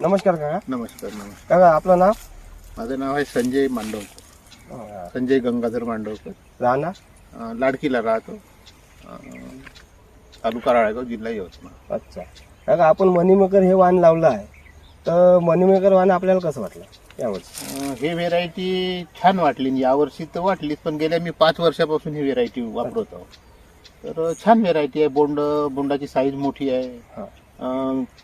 नमस्कार काका. नमस्कार नमस्कार. काका आपलं नाव? माझं नाव आहे संजय मांडवकर. अं, संजय गंगाधर मांडवकर. राहणार? अं, लाडकीला राहतो. अं, तालुका राळेगाव जिल्हा यवतमाळ. अच्छा. काका आपण मनीमेकर हे वाण लावलं आहे. तर मनीमेकर वाण आपल्याला कसं वाटलं यावर्षी अं, हे व्हेरायटी छान वाटली. यावर्षी तर वाटलीच पण गेल्या मी पाच वर्षापासून ही व्हेरायटी वापरत आहो. तर छान व्हेरायटी आहे. बोंड बोंडाची साईज मोठी आहे. हा.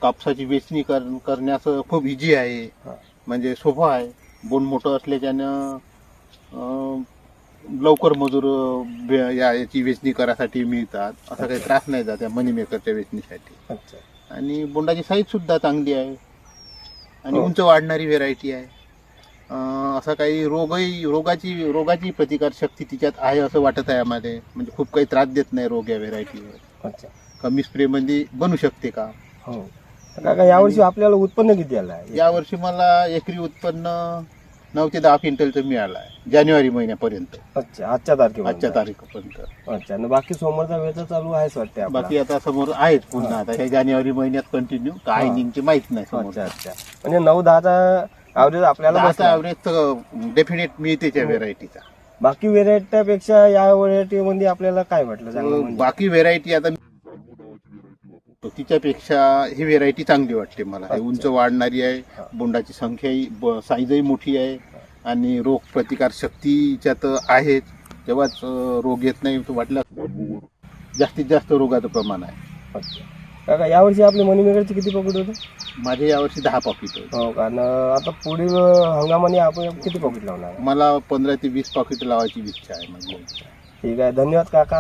कापसाची वेचणी कर करण्यास खूप इझी आहे. म्हणजे सोपं आहे. बोंड मोठं असल्याच्यानं लवकर मजूर या याची वेचणी करायसाठी मिळतात. असा काही त्रास नाही जात या मनी मेकरच्या वेचणीसाठी. आणि बोंडाची साईज सुद्धा चांगली आहे. आणि हो. उंच वाढणारी व्हेरायटी आहे. असा काही रोगही रोगाची रोगाची प्रतिकार शक्ती तिच्यात आहे असं वाटत आहे आम्हाला म्हणजे खूप काही त्रास देत नाही रोग या व्हेरायटीवर कमी स्प्रेमध्ये बनू शकते का? हो तर काका यावर्षी आपल्याला उत्पन्न किती आलं आहे यावर्षी मला एकरी उत्पन्न नऊ ते दहा क्विंटलचं मिळालं आहे जानेवारी महिन्यापर्यंत अच्छा आजच्या तारखेला आजच्या तारखेपर्यंत अच्छा आणि बाकी समोरचा वेळ चालू आहेच वाटते आपला. बाकी आता समोर आहेच पुन्हा आता हे जानेवारी महिन्यात कंटिन्यू काय हा. निघते माहीत नाही समोर अच्छा अच्छा म्हणजे नऊ दहाचा ॲव्हरेज आपल्याला बसला. ॲव्हरेज डेफिनेट मिळते त्या हो. व्हेरायटीचा बाकी व्हेरायटीपेक्षा या व्हेरायटी मध्ये आपल्याला काय वाटलं चांगलं म्हणजे? बाकी व्हेरायटी आता तिच्यापेक्षा ही व्हेरायटी चांगली वाटते मला. हे. उंच वाढणारी. आहे बोंडाची संख्याही ब- साईजही मोठी आहे आणि रोग प्रतिकार शक्तीच्यात आहे तेव्हाच अं, रोग येत नाही तो वाटला जास्तीत जास्त रोगाचं प्रमाण आहे. काका यावर्षी आपले मनीमेकरचे किती पॉकेट होते? माझे यावर्षी दहा पॉकेट होते. हो कारण आता पुढील हंगामाने आपण किती पॉकेट लावणार? मला पंधरा ते वीस पॉकेट लावायची इच्छा आहे माझी. ठीक आहे. धन्यवाद काका.